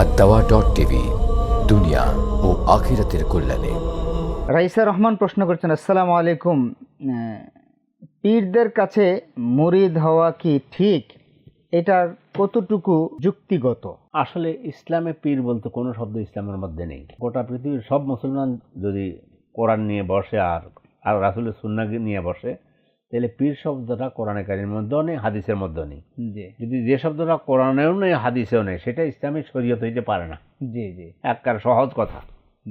আর দাওয়া dot TV দুনিয়া ও আখিরাতের কল্যাণে। রাইসা রহমান প্রশ্ন করছেন আসসালামু আলাইকুম পীরদের কাছে মুরিদ হওয়া কি ঠিক? এটার কতটুকু যুক্তিগত? আসলে ইসলামে পীর বলতে কোনো শব্দ ইসলামের মধ্যে নেই। গোটা পৃথিবীর সব মুসলমান যদি কোরআন নিয়ে বসে আর আর রাসুলের সুন্না নিয়ে বসে তাহলে পীর শব্দটা কোরআনে কারির মধ্যেও নেই হাদিসের মধ্যেও নেই। যদি যে শব্দটা কোরআনেও নেই হাদিসেও নেই সেটা ইসলামের শরীয়ত হইতে পারে না। জি জি। এককার সহজ কথা।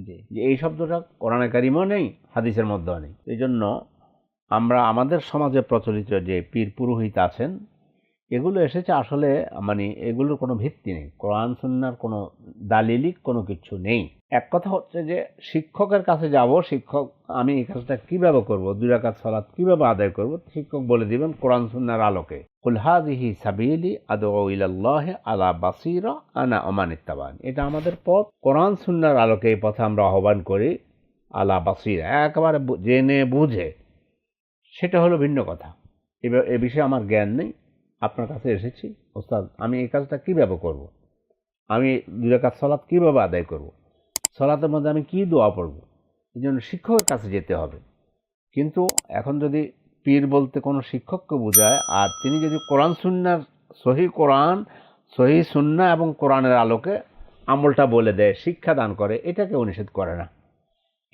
জি। যে এই শব্দটা কোরআনে কারিমও নেই হাদিসের মধ্যেও নেই। এই জন্য আমরা আমাদের সমাজে প্রচলিত যে পীর পুরোহিত আছেন এগুলো এসেছে আসলে মানে এগুলোর কোনো ভিত্তি নেই। কোরআন, সুন্নার কোনো দালিলিক কোনো কিছু নেই। এক কথা হচ্ছে যে, শিক্ষকের কাছে যাব, শিক্ষক, আমি এই কাজটা কীভাবে করব, দুই রাকাত সালাত কীভাবে আদায় করব, শিক্ষক বলে দিবেন কোরআন, সুন্নার আলোকে। কুলহাদিহি সাবিলি আদৌ আলা বাসিরা আনা অমানিত্তাবান এটা আমাদের পথ। কোরআন, সুন্নার আলোকে এই পথে আমরা আহ্বান করি আলা বাসিরা। একেবারে জেনে বুঝে। সেটা হলো ভিন্ন কথা। এ বিষয়ে আমার জ্ঞান নেই। আপনার কাছে এসেছি ওস্তাদ, আমি এই কাজটা কীভাবে করব। আমি দুই রাকাত সলাৎ কীভাবে আদায় করব। সলাতের মধ্যে আমি কী দোয়া পড়ব এই জন্য শিক্ষকের কাছে যেতে হবে কিন্তু এখন যদি পীর বলতে কোনো শিক্ষককে বোঝায়, আর তিনি যদি কোরআন, সুন্নার, সহি কোরআন, সহি সুন্না এবং কোরআনের আলোকে আমলটা বলে দেয়, শিক্ষা দান করে এটাকেও নিষেধ করে না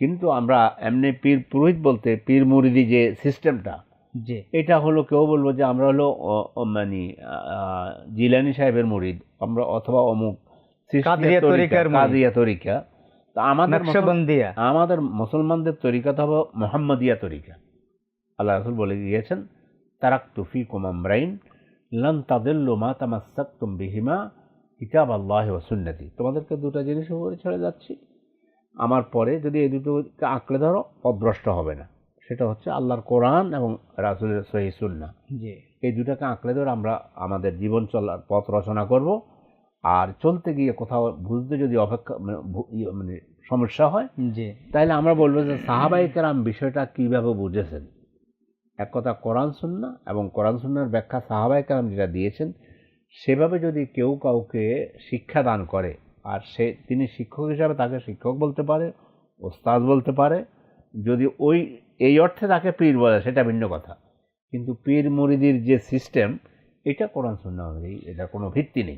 কিন্তু আমরা এমনি পীর পুরোহিত বলতে পীর মুরিদি যে সিস্টেমটা জি। এটা হলো কেউ বলব যে আমরা হলো মানে জিলানি সাহেবের মুরিদ আমরা অথবা অমুক তরিকা। তা আমাদের আমাদের মুসলমানদের তরিকাটা হলো মোহাম্মদিয়া তরিকা। আল্লাহ রাসুল বলে গিয়েছেন তারাক তুফি কুমামরাইন লন তাদিল্লু মা তামাসাক্তুম বিহিমা কিতাব আল্লাহ সুন্নতি। তোমাদেরকে দুটো জিনিস উপরে ছেড়ে যাচ্ছি। আমার পরে যদি এই দুটোকে আঁকড়ে ধরো অদ্রষ্ট হবে না। সেটা হচ্ছে আল্লাহর কোরআন এবং রাসুলের সহি সুন্না জি। এই দুটাকে আঁকড়ে ধরে আমরা আমাদের জীবন চলার পথ রচনা করব। আর চলতে গিয়ে কোথাও বুঝতে যদি অপেক্ষা মানে ইয়ে মানে সমস্যা হয় জি। তাহলে আমরা বলব যে সাহাবাই কেরাম বিষয়টা কীভাবে বুঝেছেন? এক কথা কোরআন সুন্না এবং কোরআন সুন্নার ব্যাখ্যা সাহাবাই কেরাম যেটা দিয়েছেন সেভাবে যদি কেউ কাউকে শিক্ষা দান করে আর সে তিনি শিক্ষক হিসাবে তাকে শিক্ষক বলতে পারে ওস্তাদ বলতে পারে যদি ওই এই অর্থে তাকে পীর বলে, সেটা ভিন্ন কথা। কিন্তু পীর মুরিদির যে সিস্টেম, এটা কোরআন শূন্য এটা কোনো ভিত্তি নেই।